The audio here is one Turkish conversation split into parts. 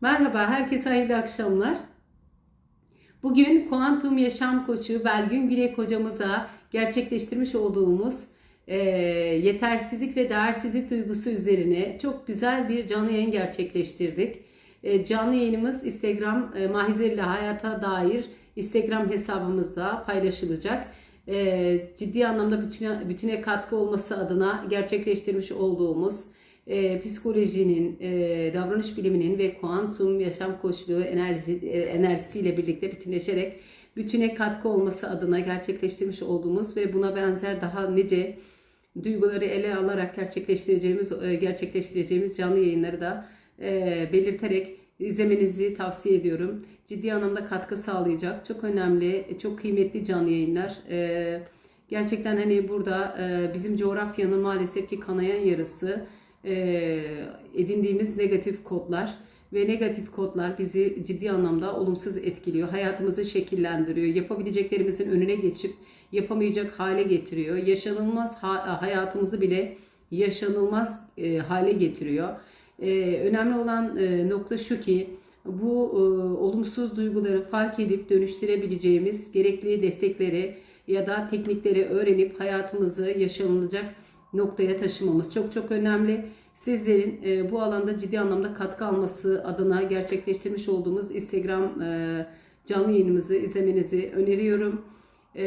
Merhaba, herkese hayırlı akşamlar. Bugün kuantum yaşam koçu Belgün Gülek hocamıza gerçekleştirmiş olduğumuz e, yetersizlik ve değersizlik duygusu üzerine çok güzel bir canlı yayın gerçekleştirdik. E, canlı yayınımız Instagram e, Mahizerli Hayata dair Instagram hesabımızda paylaşılacak. E, ciddi anlamda bütüne, bütüne katkı olması adına gerçekleştirmiş olduğumuz e, psikolojinin, e, davranış biliminin ve kuantum yaşam koçluğu enerji, e, enerjisiyle birlikte bütünleşerek bütüne katkı olması adına gerçekleştirmiş olduğumuz ve buna benzer daha nice duyguları ele alarak gerçekleştireceğimiz e, gerçekleştireceğimiz canlı yayınları da e, belirterek izlemenizi tavsiye ediyorum. Ciddi anlamda katkı sağlayacak çok önemli, çok kıymetli canlı yayınlar. E, gerçekten hani burada e, bizim coğrafyanın maalesef ki kanayan yarısı edindiğimiz negatif kodlar ve negatif kodlar bizi ciddi anlamda olumsuz etkiliyor. Hayatımızı şekillendiriyor. Yapabileceklerimizin önüne geçip yapamayacak hale getiriyor. Yaşanılmaz ha- hayatımızı bile yaşanılmaz e, hale getiriyor. E, önemli olan e, nokta şu ki bu e, olumsuz duyguları fark edip dönüştürebileceğimiz gerekli destekleri ya da teknikleri öğrenip hayatımızı yaşanılacak noktaya taşımamız çok çok önemli. Sizlerin e, bu alanda ciddi anlamda katkı alması adına gerçekleştirmiş olduğumuz Instagram e, canlı yayınımızı izlemenizi öneriyorum. E,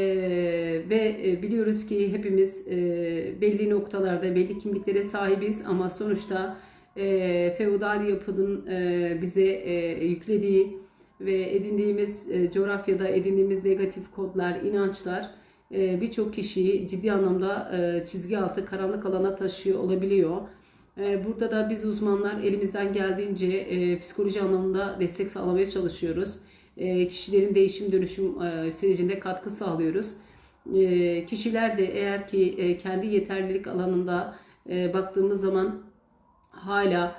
ve e, biliyoruz ki hepimiz e, belli noktalarda belli kimliklere sahibiz ama sonuçta e, feodal yapının e, bize e, yüklediği ve edindiğimiz e, coğrafyada edindiğimiz negatif kodlar, inançlar birçok kişiyi ciddi anlamda e, çizgi altı karanlık alana taşıyor olabiliyor. E, Burada da biz uzmanlar elimizden geldiğince e, psikoloji anlamında destek sağlamaya çalışıyoruz. E, Kişilerin değişim dönüşüm e, sürecinde katkı sağlıyoruz. Kişiler de eğer ki kendi yeterlilik alanında baktığımız zaman hala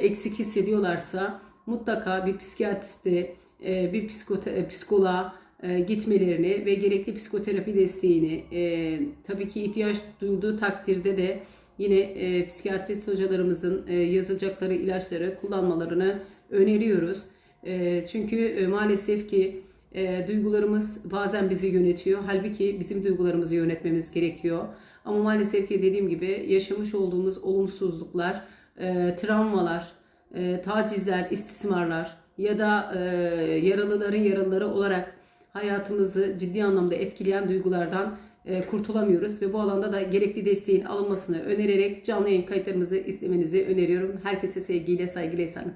eksik hissediyorlarsa mutlaka bir psikiyatriste, bir psikoloğa gitmelerini ve gerekli psikoterapi desteğini e, tabii ki ihtiyaç duyduğu takdirde de yine e, psikiyatrist hocalarımızın e, yazacakları ilaçları kullanmalarını öneriyoruz. E, çünkü e, maalesef ki e, duygularımız bazen bizi yönetiyor. Halbuki bizim duygularımızı yönetmemiz gerekiyor. Ama maalesef ki dediğim gibi yaşamış olduğumuz olumsuzluklar, e, travmalar, e, tacizler, istismarlar ya da e, yaralıların yaralıları olarak hayatımızı ciddi anlamda etkileyen duygulardan e, kurtulamıyoruz ve bu alanda da gerekli desteğin alınmasını önererek canlı yayın kayıtlarımızı izlemenizi öneriyorum. Herkese sevgiyle, saygıyla, esenlikle.